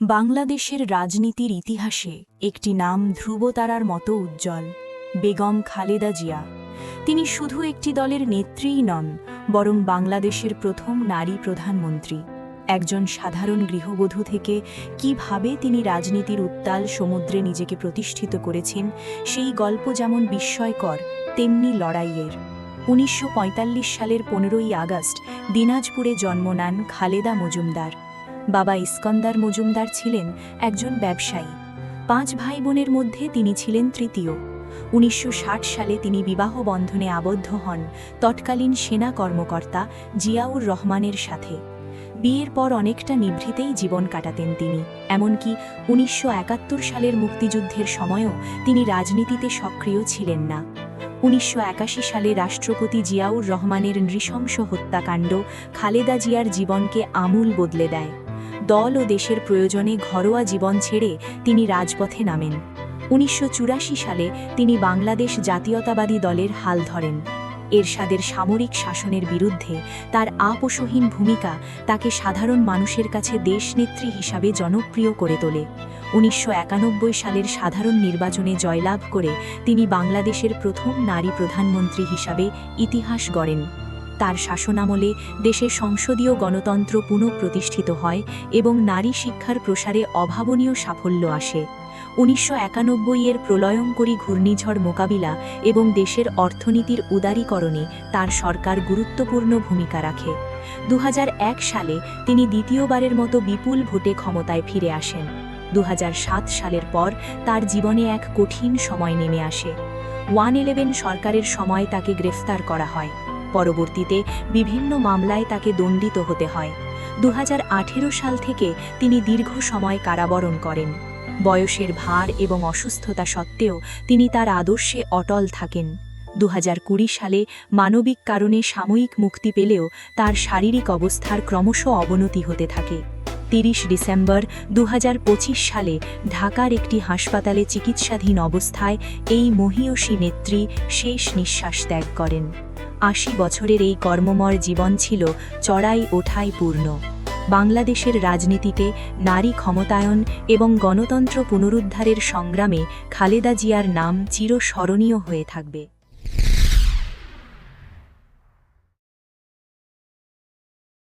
বাংলাদেশের রাজনীতির ইতিহাসে একটি নাম ধ্রুবতারার মতো উজ্জ্বল, বেগম খালেদা জিয়া। তিনি শুধু একটি দলের নেত্রীই নন, বরং বাংলাদেশের প্রথম নারী প্রধানমন্ত্রী। একজন সাধারণ গৃহবধূ থেকে কীভাবে তিনি রাজনীতির উত্তাল সমুদ্রে নিজেকে প্রতিষ্ঠিত করেছেন, সেই গল্প যেমন বিস্ময়কর, তেমনি লড়াইয়ের। উনিশশো পঁয়তাল্লিশ সালের পনেরোই আগস্ট দিনাজপুরে জন্ম নেন খালেদা মজুমদার। বাবা ইস্কন্দার মজুমদার ছিলেন একজন ব্যবসায়ী। পাঁচ ভাই বোনের মধ্যে তিনি ছিলেন তৃতীয়। উনিশশো ষাট সালে তিনি বিবাহ বন্ধনে আবদ্ধ হন তৎকালীন সেনা কর্মকর্তা জিয়াউর রহমানের সাথে। বিয়ের পর অনেকটা নিভৃতেই জীবন কাটাতেন তিনি, এমনকি উনিশশো একাত্তর সালের মুক্তিযুদ্ধের সময়ও তিনি রাজনীতিতে সক্রিয় ছিলেন না। উনিশশো একাশি সালে রাষ্ট্রপতি জিয়াউর রহমানের নৃশংস হত্যাকাণ্ড খালেদা জিয়ার জীবনকে আমূল বদলে দেয়। দল ও দেশের প্রয়োজনে ঘরোয়া জীবন ছেড়ে তিনি রাজপথে নামেন। উনিশশো চুরাশি সালে তিনি বাংলাদেশ জাতীয়তাবাদী দলের হাল ধরেন। এরশাদের সামরিক শাসনের বিরুদ্ধে তার আপোষহীন ভূমিকা তাকে সাধারণ মানুষের কাছে দেশনেত্রী হিসাবে জনপ্রিয় করে তোলে। উনিশশো একানব্বই সালের সাধারণ নির্বাচনে জয়লাভ করে তিনি বাংলাদেশের প্রথম নারী প্রধানমন্ত্রী হিসাবে ইতিহাস গড়েন। তার শাসনামলে দেশে সংসদীয় গণতন্ত্র পুনঃপ্রতিষ্ঠিত হয় এবং নারী শিক্ষার প্রসারে অভাবনীয় সাফল্য আসে। উনিশশো একানব্বই এর প্রলয়ঙ্করী ঘূর্ণিঝড় মোকাবিলা এবং দেশের অর্থনীতির উদারীকরণে তার সরকার গুরুত্বপূর্ণ ভূমিকা রাখে। দু হাজার এক সালে তিনি দ্বিতীয়বারের মতো বিপুল ভোটে ক্ষমতায় ফিরে আসেন। দু হাজার সাত সালের পর তার জীবনে এক কঠিন সময় নেমে আসে। ওয়ান ইলেভেন সরকারের সময় তাকে গ্রেফতার করা হয়। পরবর্তীতে বিভিন্ন মামলায় তাকে দণ্ডিত হতে হয়। দুহাজার আঠেরো সাল থেকে তিনি দীর্ঘ সময় কারাবরণ করেন। বয়সের ভার এবং অসুস্থতা সত্ত্বেও তিনি তার আদর্শে অটল থাকেন। দুহাজার কুড়ি সালে মানবিক কারণে সাময়িক মুক্তি পেলেও তার শারীরিক অবস্থার ক্রমশ অবনতি হতে থাকে। তিরিশ ডিসেম্বর দু হাজার পঁচিশ সালে ঢাকার একটি হাসপাতালে চিকিৎসাধীন অবস্থায় এই মহীয়সী নেত্রী শেষ নিঃশ্বাস ত্যাগ করেন। আশি বছরের এই কর্মময় জীবন ছিল চড়াই ওঠাই পূর্ণ। বাংলাদেশের রাজনীতিতে নারী ক্ষমতায়ন এবং গণতন্ত্র পুনরুদ্ধারের সংগ্রামে খালেদা জিয়ার নাম চিরস্মরণীয় হয়ে থাকবে।